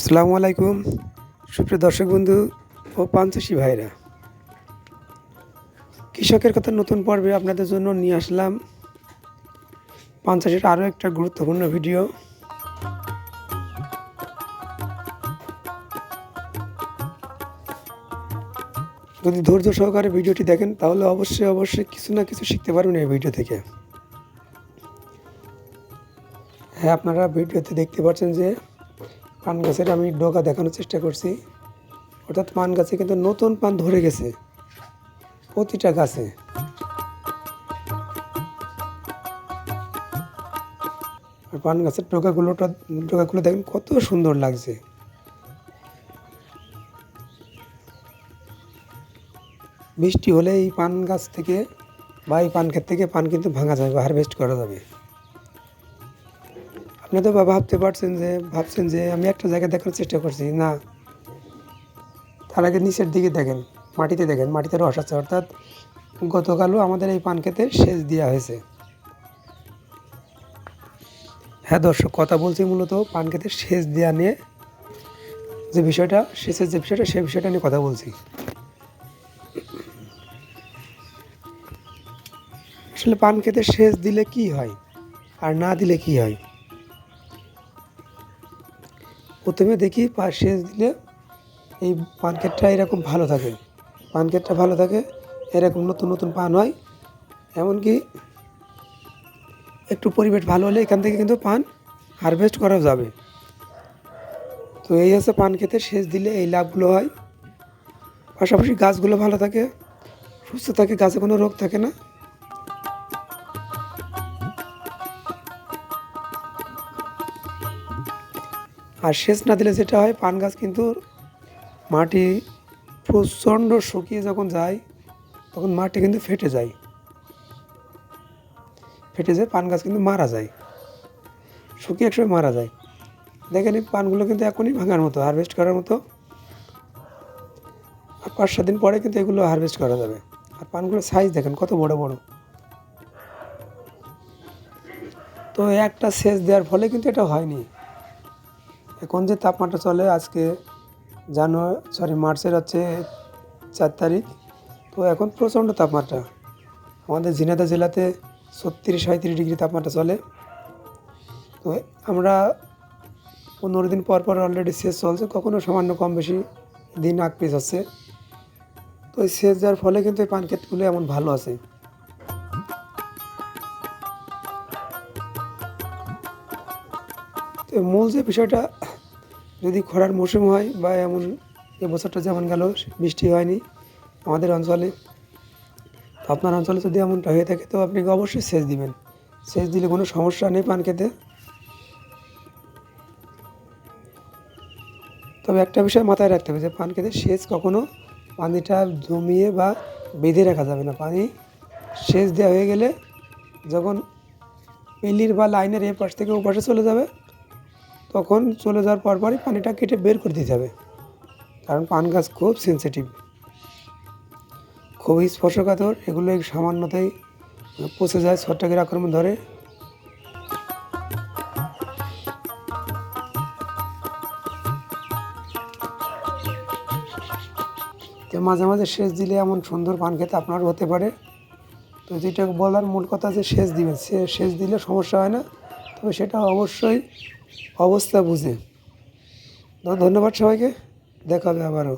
আসসালামু আলাইকুম। সুপ্রিয় দর্শক বন্ধু ও পাঞ্চাশি ভাইরা, কৃষকের কথা নতুন পর্বে আপনাদের জন্য নিয়ে আসলাম পঞ্চাশের আরও একটা গুরুত্বপূর্ণ ভিডিও। যদি ধৈর্য সহকারে ভিডিওটি দেখেন, তাহলে অবশ্যই অবশ্যই কিছু না কিছু শিখতে পারবেন এই ভিডিও থেকে। হ্যাঁ আপনারা ভিডিওতে দেখতে পাচ্ছেন যে পান গাছের আমি ডগা দেখানোর চেষ্টা করছি। অর্থাৎ পান গাছে কিন্তু নতুন পান ধরে গেছে। প্রতিটা গাছে। আর পান গাছের ডগাগুলোটা ডগাগুলো দেখেন কত সুন্দর লাগছে। বৃষ্টি হলে এই পান গাছ থেকে বা এই পান ক্ষেত থেকে পান কিন্তু ভাঙা যাবে হারভেস্ট করা যাবে। আপনি তো ভাবতে পারছেন যে, ভাবছেন যে আমি একটা জায়গায় দেখার চেষ্টা করছি। না। তার আগে নিচের দিকে দেখেন, মাটিতে দেখেন, মাটিতে রস আছে। অর্থাৎ গতকালও আমাদের এই পান খেতে সেচ দেওয়া হয়েছে। হ্যাঁ দর্শক, কথা বলছি মূলত পান খেতে সেচ দেওয়া নিয়ে। যে বিষয়টা, সেচের যে বিষয়টা সেই বিষয়টা নিয়ে কথা বলছি। আসলে পান খেতে সেচ দিলে কি হয়? আর না দিলে কি হয়? প্রথমে দেখি সেচ দিলে এই পান ক্ষেতটা এরকম ভালো থাকে। পান ক্ষেতটা ভালো থাকে, এরকম নতুন নতুন পান হয়। এমনকি একটু পরিবেশ ভালো হলে এখান থেকে কিন্তু পান হারভেস্ট করা যাবে। তো এই হচ্ছে পান খেতে, সেচ দিলে এই লাভগুলো হয়। পাশাপাশি গাছগুলো ভালো থাকে, সুস্থ থাকে, গাছে কোনো রোগ থাকে না। আর সেচ না দিলে যেটা হয়, পান গাছ কিন্তু মাটি প্রচণ্ড শুকিয়ে যখন যায়, তখন মাটি কিন্তু ফেটে যায়। ফেটে যায়, পান গাছ কিন্তু মারা যায়। শুকিয়ে একসময় মারা যায়। দেখেন এই পানগুলো কিন্তু এখনই ভাঙার মতো হারভেস্ট করার মতো। আর পাঁচ সাত দিন পরে কিন্তু এগুলো হারভেস্ট করা যাবে। আর পানগুলোর সাইজ দেখেন, কত বড় বড়। তো একটা সেচ দেওয়ার ফলে কিন্তু এটা হয়নি। এখন যে তাপমাত্রা চলে আজকে জানুয়ারি সরি মার্চের হচ্ছে চার তারিখ, তো এখন প্রচণ্ড তাপমাত্রা। আমাদের ঝিনাইদহ জেলাতে ছত্রিশ সাঁত্রিশ ডিগ্রি তাপমাত্রা চলে। তো আমরা পনেরো দিন পর পর অলরেডি শেষ চলছে, কখনো সামান্য কম বেশি দিন আগ পিস হচ্ছে। তো এই সেচ দেওয়ার ফলে কিন্তু এই পান ক্ষেতগুলো এমন ভালো আছে। তো মূল যে বিষয়টা যদি খরার মৌসুম হয় বা এমন এবছরটা যেমন গেল, বৃষ্টি হয়নি আমাদের অঞ্চলে। তো আপনার অঞ্চলে যদি এমনটা হয়ে থাকে, তো আপনি অবশ্যই সেচ দিবেন। সেচ দিলে কোনো সমস্যা নেই পান খেতে। তবে একটা বিষয় মাথায় রাখতে হবে যে, পান খেতে সেচ কখনও পানিটা জমিয়ে বা বেঁধে রাখা যাবে না। পানি সেচ দেওয়া হয়ে গেলে যখন পেলির বা লাইনের এ পাশ থেকে ও পাশে চলে যাবে তখন চলে যাওয়ার পর পরই পানিটা কেটে বের করে দিতে হবে। কারণ পান গাছ খুব সেন্সিটিভ খুবই স্পর্শকাতর, এগুলো সামান্যতেই পচে যায় ছট্টাকের আক্রমণ ধরে। তো মাঝে মাঝে সেচ দিলে এমন সুন্দর পান খেতে আপনারও হতে পারে। তো যেটা বলার মূল কথা যে সেচ দিবেন সেচ দিলে সমস্যা হয় না। তবে সেটা অবশ্যই অবস্থা বুঝে। ধন্যবাদ সবাইকে। দেখাবে আবারও।